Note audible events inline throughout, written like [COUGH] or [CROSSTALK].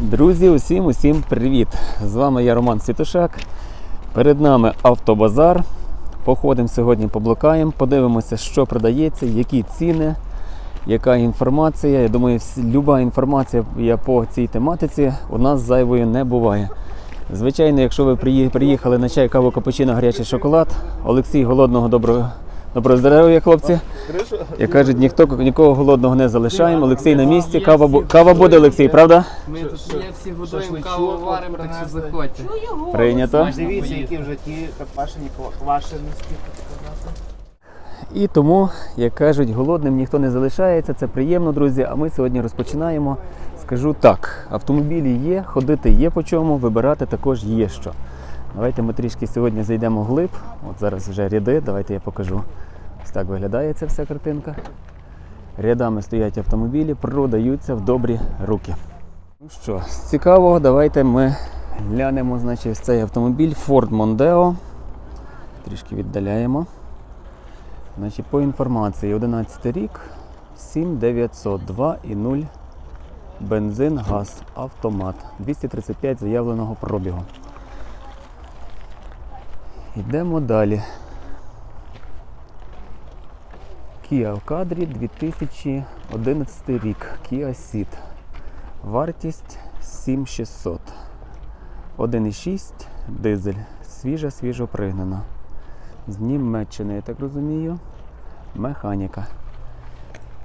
Друзі, усім усім привіт! З вами я Роман Світошак. Перед нами автобазар. Походимо сьогодні, поблукаємо, подивимося, що продається, які ціни, яка інформація. Я думаю, люба інформація по цій тематиці у нас зайвою не буває. Звичайно, якщо ви приїхали на чай, каву, капучино, гарячий шоколад, Олексій голодного доброго, доброго здоров'я, хлопці. Як кажуть, ніхто нікого голодного не залишаємо. Олексій на місці. Кава, бу- кава буде, Олексій, правда? Ми тут я всі годуємо каву варимо, так що заходьте. Прийнято. Дивіться, які вже ті квашені квашеності. І тому, як кажуть, голодним ніхто не залишається. Це приємно, друзі. А ми сьогодні розпочинаємо. Скажу так: автомобілі є, ходити є по чому, вибирати також є що. Давайте ми трішки сьогодні зайдемо вглиб. От зараз вже ряди. Давайте я покажу. Ось так виглядає ця вся картинка. Рядами стоять автомобілі, продаються в добрі руки. Ну що, з цікавого, давайте ми глянемо значить, цей автомобіль Ford Mondeo. Трішки віддаляємо. Значить, по інформації 11 рік, 7902 і 0 бензин, газ, автомат. 235 заявленого пробігу. Йдемо далі. Kia в кадрі 2011 рік. Kia Ceed. Вартість 7600. 1,6 дизель. Свіжа, свіжо пригнана. З Німеччини, я так розумію. Механіка.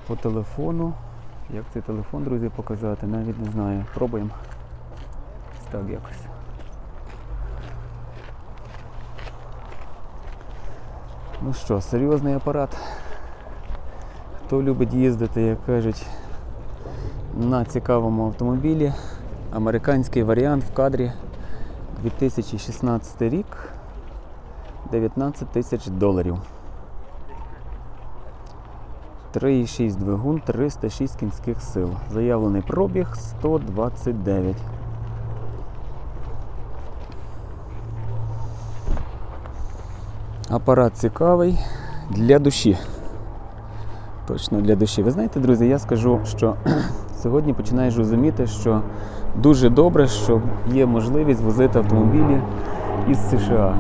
По телефону. Як цей телефон, друзі, показати, навіть не знаю. Пробуємо. Так якось. Ну що, серйозний апарат. Хто любить їздити, як кажуть, на цікавому автомобілі. Американський варіант в кадрі 2016 рік. 19 тисяч доларів. 3,6 двигун, 306 кінських сил. Заявлений пробіг 129. Апарат цікавий для душі. Точно для душі. Ви знаєте, друзі, я скажу, що [CLEARS THROAT] сьогодні починаєш розуміти, що дуже добре, що є можливість возити автомобілі із США.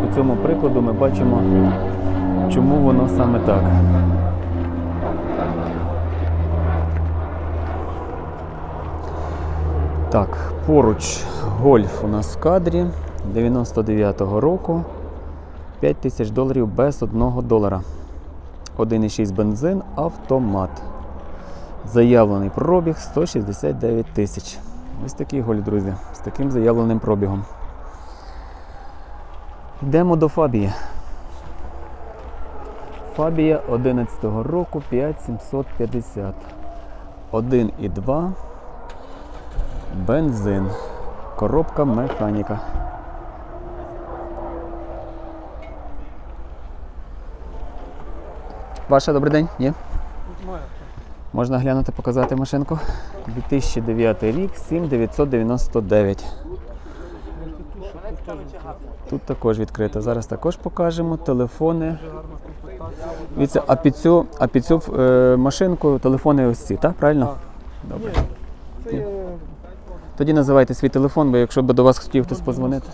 По цьому прикладу ми бачимо, чому воно саме так. Так, поруч гольф у нас в кадрі 99-го року. 5 тисяч доларів без 1 долара. 1,6 бензин, автомат. Заявлений пробіг 169 тисяч. Ось такий гольф, друзі, з таким заявленим пробігом. Йдемо до Фабії. Фабія 11-го року 5750. 1,2 бензин. Коробка механіка. Ваша добрий день? Ні? Можна глянути, показати машинку? 2009 рік, 7999. Тут також відкрито. Зараз також покажемо. Телефони. Дивіться, а під цю, а під цю е, машинку телефони ось ці, так? Правильно? Добре. Тоді називайте свій телефон, бо якщо б до вас хотів хтось позвонити.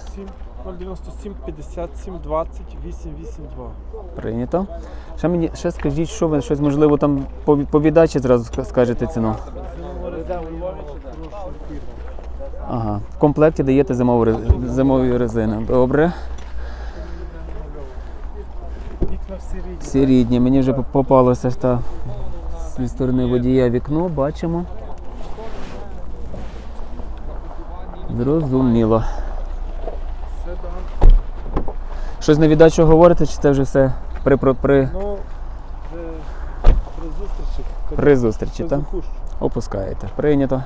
097 57 20 882. Прийнято. Ще мені ще скажіть, що ви щось можливо там по, по віддачі зразу скажете ціну. Ага. В комплекті даєте зимову, зимові резини. Добре. Вікна всі рідні. Всі рідні. Мені вже попалося та зі сторони водія вікно, бачимо. Зрозуміло. Щось на віддачу говорите, чи це вже все при, при, при, Ну, при зустрічі. коли при зустрічі, це так? запущу. Опускаєте. Прийнято.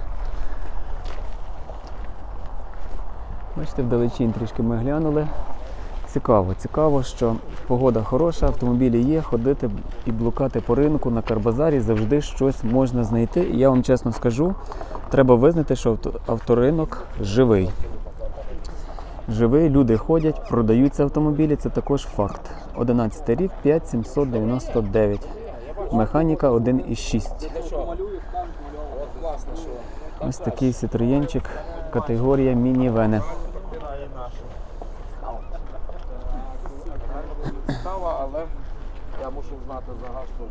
Бачите, вдалечінь трішки ми глянули. Цікаво, цікаво, що погода хороша, автомобілі є, ходити і блукати по ринку на Карбазарі завжди щось можна знайти. І я вам чесно скажу, треба визнати, що авто- авторинок живий. Живий, люди ходять, продаються автомобілі, це також факт. 11 рік, 5799. Механіка 1,6. Ось такий ситроєнчик, категорія мінівени.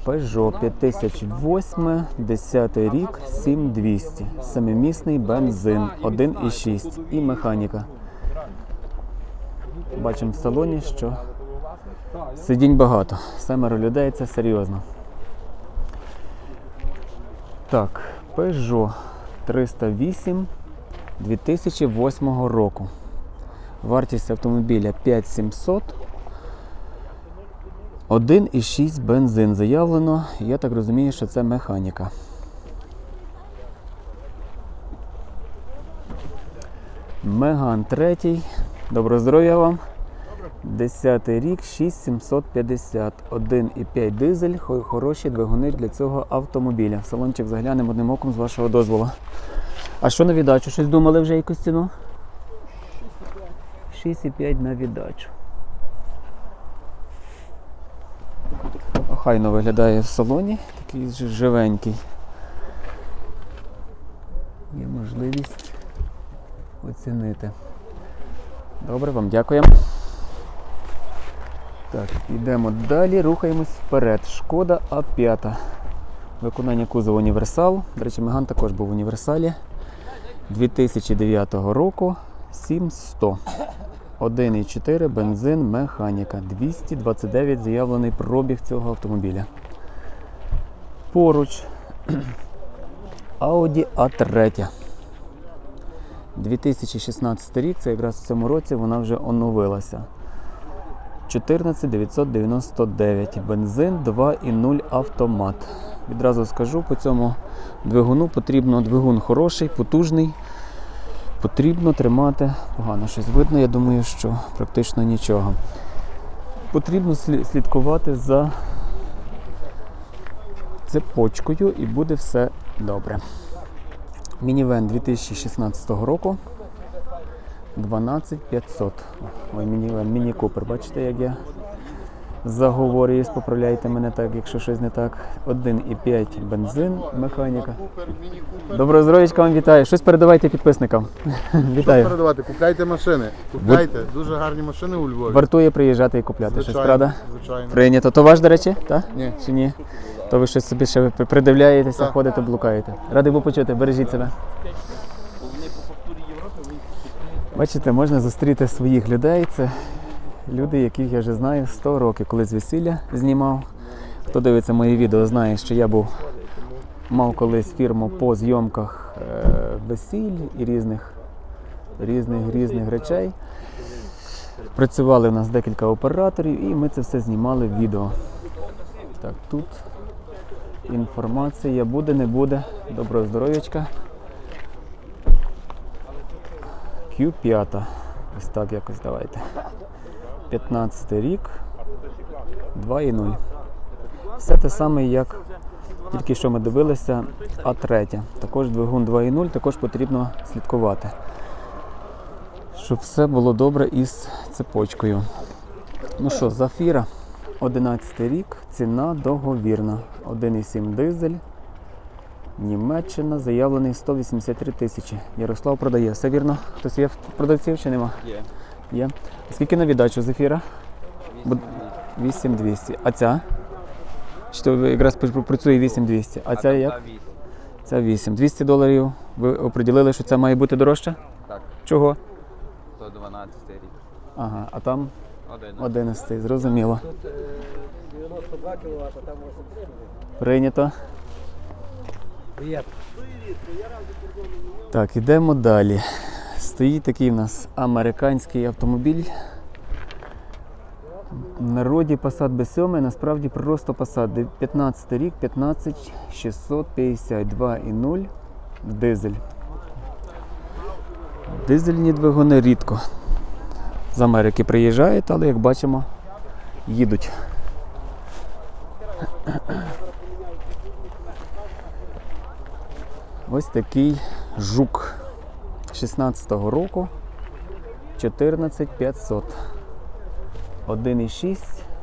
Peugeot 5008, 10 рік, 7200. Семимісний бензин 1,6 і механіка. Бачимо в салоні, що сидінь багато. Семеро людей це серйозно. Так, Peugeot 308 2008 року. Вартість автомобіля 5700. 1,6 бензин заявлено. Я так розумію, що це механіка. Меган 3. Доброго здоров'я вам. 10 рік, 6750. 1,5 дизель, хороші двигуни для цього автомобіля. Салончик заглянемо одним оком з вашого дозволу. А що на віддачу? Щось думали вже якусь ціну? 6,5 на віддачу. Охайно виглядає в салоні, такий живенький. Є можливість оцінити. Добре, вам дякуємо. Так, йдемо далі, рухаємось вперед. Шкода А5. Виконання кузова універсал. До речі, Меган також був в універсалі. 2009 року 7100. 1,4 бензин механіка. 229 заявлений пробіг цього автомобіля. Поруч [CLEARS THROAT] Audi A3. 2016 рік, це якраз в цьому році вона вже оновилася. 14999. Бензин 2,0 автомат. Відразу скажу, по цьому двигуну потрібно двигун хороший, потужний. Потрібно тримати. Погано щось видно, я думаю, що практично нічого. Потрібно слідкувати за цепочкою і буде все добре. Мінівен 2016 року 12500. Ой, мінівен, міні купер. Бачите, як я заговорююсь, поправляйте мене так, якщо щось не так. 1,5 бензин, механіка. Доброго здоров'ячка вам вітаю. Щось передавайте підписникам. [LAUGHS] Вітаю. передавати, купляйте машини. Купляйте. Дуже гарні машини у Львові. Вартує приїжджати і купляти. Щось Звичайно, правда? звичайно. Прийнято. То ваш, до речі, так? Ні. Чи ні? То ви щось собі ще придивляєтеся, Так. ходите, блукаєте. Радий був почути, бережіть себе. Бачите, можна зустріти своїх людей. Це люди, яких я вже знаю 100 років, коли з весілля знімав. Хто дивиться мої відео, знає, що я був мав колись фірму по зйомках е, весіль і різних, різних, різних речей. Працювали в нас декілька операторів, і ми це все знімали в відео. Так, тут інформація буде, не буде. Доброго здоров'ячка. Q5. Ось так якось давайте. 15 рік. 2,0. Все те саме, як тільки що ми дивилися, А3. Також двигун 2,0, також потрібно слідкувати. Щоб все було добре із цепочкою. Ну що, Зафіра, 11 рік, ціна договірна. 1,7 дизель. Німеччина, заявлений 183 тисячі. Ярослав продає. Все вірно? Хтось є в продавців чи нема? Є. Є. Скільки на віддачу Зефіра? Бу- 8200. А ця? Чи то якраз працює 8200. А ця як? Ця 8. 200 доларів. Ви оприділили, що це має бути дорожче? Так, Чого? 112 рік. Ага, а там. 11. Зрозуміло. Тут е, 92 кВт, а там 83 Прийнято. Привіт. Так, ідемо далі. Стоїть такий в нас американський автомобіль. В народі Passat B7, насправді просто Passat. 15 рік, 15650, 2,0 дизель. Дизельні двигуни рідко. З Америки приїжджають, але як бачимо, їдуть. Ось такий жук 16-го року 14500. 1,6.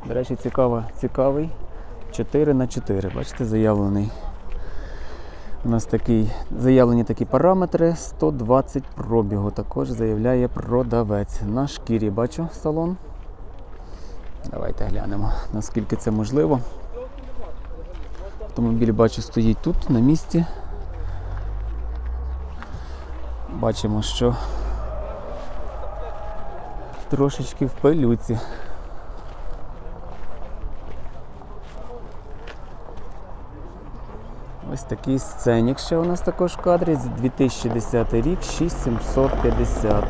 До речі, цікаво, цікавий. 4 на 4 Бачите, заявлений. У нас такий, заявлені такі параметри 120 пробігу. Також заявляє продавець. На шкірі бачу салон. Давайте глянемо, наскільки це можливо. Автомобіль бачу стоїть тут на місці. Бачимо, що трошечки в пилюці. Такий сценік ще у нас також в кадрі. 2010 рік 6750.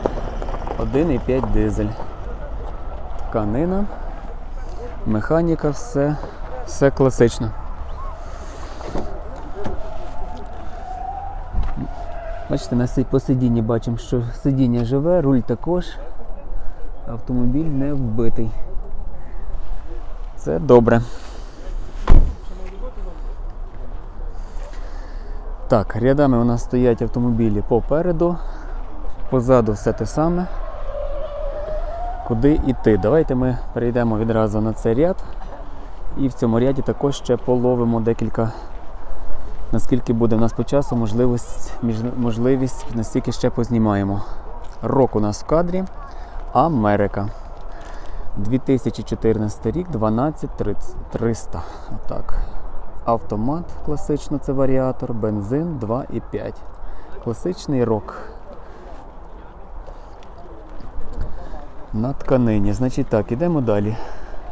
1,5 дизель. Тканина. Механіка, все, все класично. Бачите, на по сидінні бачимо, що сидіння живе, руль також. Автомобіль не вбитий. Це добре. Так, рядами у нас стоять автомобілі попереду, позаду все те саме. Куди йти? Давайте ми перейдемо відразу на цей ряд. І в цьому ряді також ще половимо декілька, наскільки буде у нас по часу, можливість, можливість настільки ще познімаємо. Рок у нас в кадрі. Америка. 2014 рік, 12300. Отак. Автомат класично це варіатор, бензин 2,5. Класичний рок. На тканині. Значить так, ідемо далі.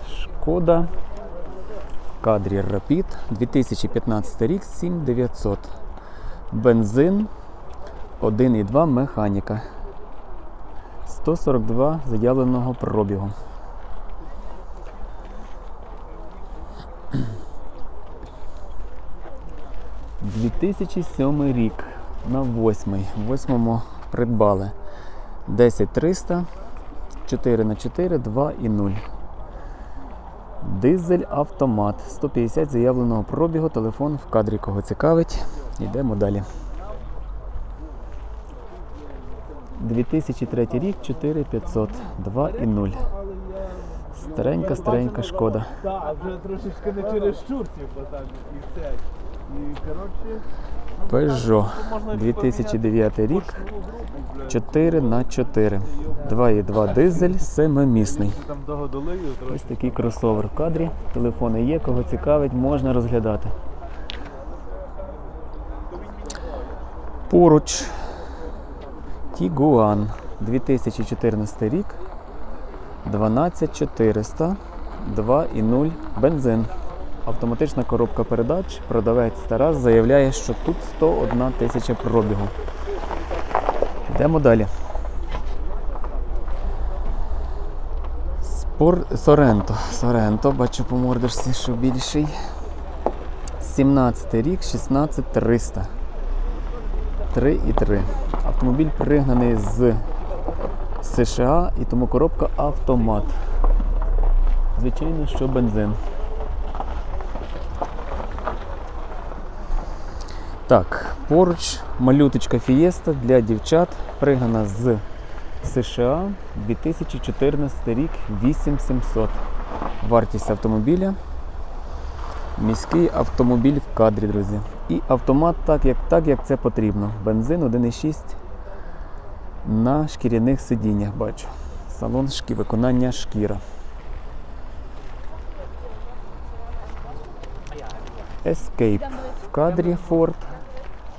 Шкода. Кадрі Rapid 2015 рік 7900. Бензин 1,2 механіка. 142 заявленого пробігу. – 2007 рік на 8. В 8 придбали 10300 4 на 4 2 і 0. Дизель автомат 150 заявленого пробігу. Телефон в кадрі кого цікавить. Йдемо далі. 2003 рік 4500 2 і 0. Старенька, старенька шкода. Так, вже трошечки не через щур, там, і це. Peugeot 2009 рік 4 на 4 2,2 дизель, семимісний. Ось такий кросовер в кадрі. Телефони є, кого цікавить, можна розглядати. Поруч Tiguan 2014 рік 12400 2,0 бензин. Автоматична коробка передач. Продавець Тарас заявляє, що тут 101 тисяча пробігу. Йдемо далі. Спор... Соренто. Соренто, бачу по мордочці, що більший. 17 рік, 16300. 3,3. Автомобіль пригнаний з США і тому коробка автомат. Звичайно, що бензин. Так, поруч малюточка Фієста для дівчат пригнана з США 2014 рік 8700. Вартість автомобіля. Міський автомобіль в кадрі, друзі. І автомат так, як, так, як це потрібно. Бензин 1,6 на шкіряних сидіннях бачу. Салон шкі, виконання шкіра. Escape в кадрі Ford.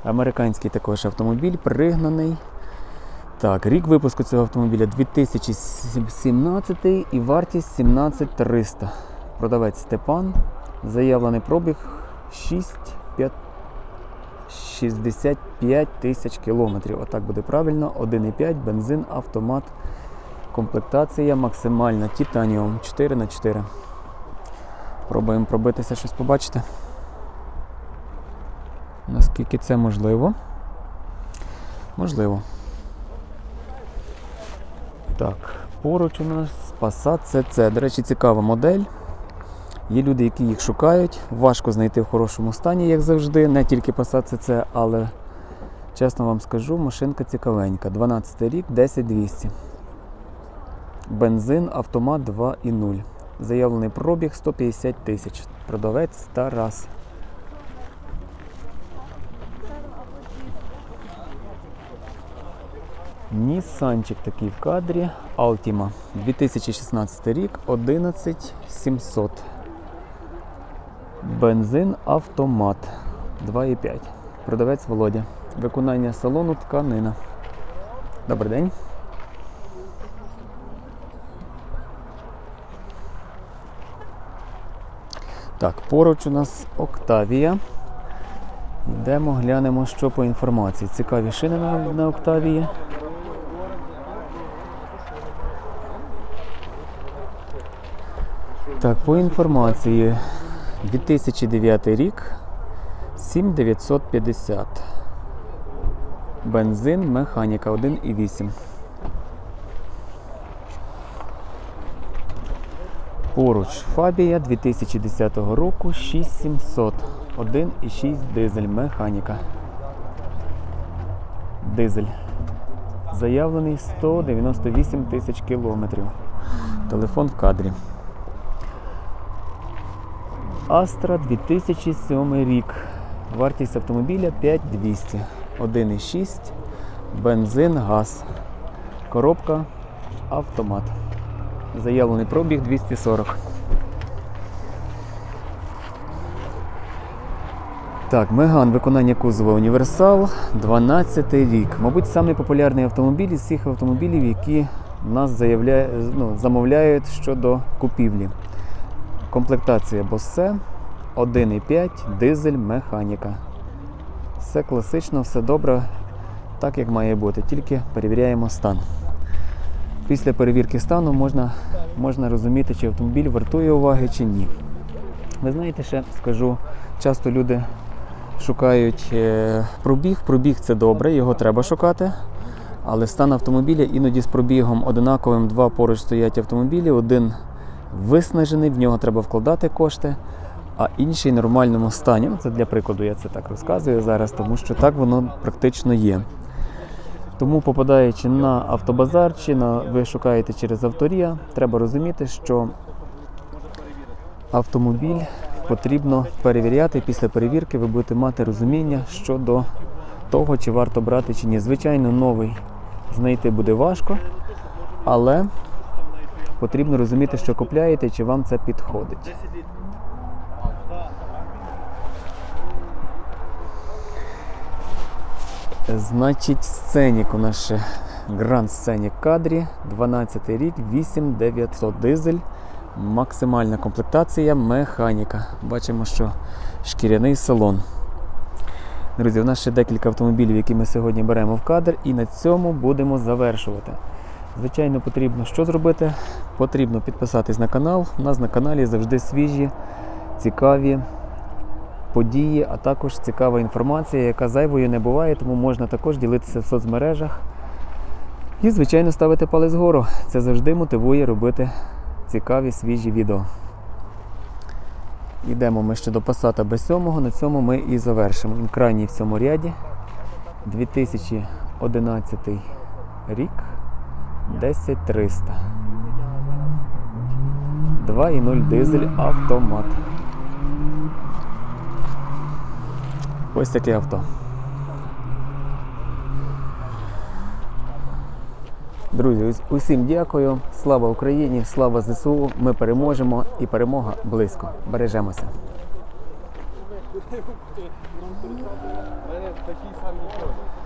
Американський також автомобіль, пригнаний. Так, рік випуску цього автомобіля 2017 і вартість 17300. Продавець Степан. Заявлений пробіг 6, 5, 65 тисяч кілометрів. Отак буде правильно. 1,5 бензин, автомат. Комплектація максимальна. Титаніум 4 на 4 Пробуємо пробитися щось побачити. Наскільки це можливо? Можливо. Так, поруч у нас Passat CC. До речі, цікава модель. Є люди, які їх шукають. Важко знайти в хорошому стані, як завжди. Не тільки Passat CC, але чесно вам скажу, машинка цікавенька. 12 рік, 10200. Бензин, автомат 2,0. Заявлений пробіг 150 тисяч. Продавець Тарас. Нісанчик такий в кадрі. Altima. 2016 рік, 11700. Бензин автомат 2,5. Продавець Володя. Виконання салону тканина. Добрий день. Так, поруч у нас Октавія. Йдемо, глянемо, що по інформації. Цікаві шини на, на Октавії. Так, по інформації 2009 рік 7950. Бензин, механіка 1,8. Поруч Фабія 2010 року 6700. 1,6 дизель, механіка. Дизель. Заявлений 198 тисяч кілометрів. Телефон в кадрі. Астра 2007 рік. Вартість автомобіля 5200. 1,6. Бензин, газ. Коробка, автомат. Заявлений пробіг 240. Так, Меган виконання кузова Універсал 12 рік. Мабуть, самий популярний автомобіль із всіх автомобілів, які нас заявляє, ну, замовляють щодо купівлі. Комплектація Bose 1,5, дизель, механіка. Все класично, все добре, так як має бути, тільки перевіряємо стан. Після перевірки стану можна, можна розуміти, чи автомобіль вартує уваги чи ні. Ви знаєте, ще скажу, часто люди шукають е, пробіг. Пробіг це добре, його треба шукати. Але стан автомобіля іноді з пробігом одинаковим два поруч стоять автомобілі, один виснажений, в нього треба вкладати кошти, а інший в нормальному стані. Ну, Це для прикладу, я це так розказую зараз, тому що так воно практично є. Тому, попадаючи на автобазар чи на ви шукаєте через авторія, треба розуміти, що автомобіль потрібно перевіряти. Після перевірки ви будете мати розуміння щодо того, чи варто брати чи ні. Звичайно, новий знайти буде важко, але потрібно розуміти, що купляєте, чи вам це підходить. Значить, сценік у нас ще Grand Scenic кадрі, 12 рік, 8900 дизель, максимальна комплектація, механіка. Бачимо, що шкіряний салон. Друзі, у нас ще декілька автомобілів, які ми сьогодні беремо в кадр, і на цьому будемо завершувати. Звичайно, потрібно що зробити? Потрібно підписатись на канал. У нас на каналі завжди свіжі, цікаві події, а також цікава інформація, яка зайвою не буває, тому можна також ділитися в соцмережах. І, звичайно, ставити палець вгору. Це завжди мотивує робити цікаві свіжі відео. Йдемо ми ще до Passat B7, на цьому ми і завершимо. Він крайній в цьому ряді. 2011 рік. 10300. 2,0 дизель автомат. Ось таке авто. Друзі, усім дякую. Слава Україні, слава ЗСУ. Ми переможемо і перемога близько. Бережемося. Такий самий.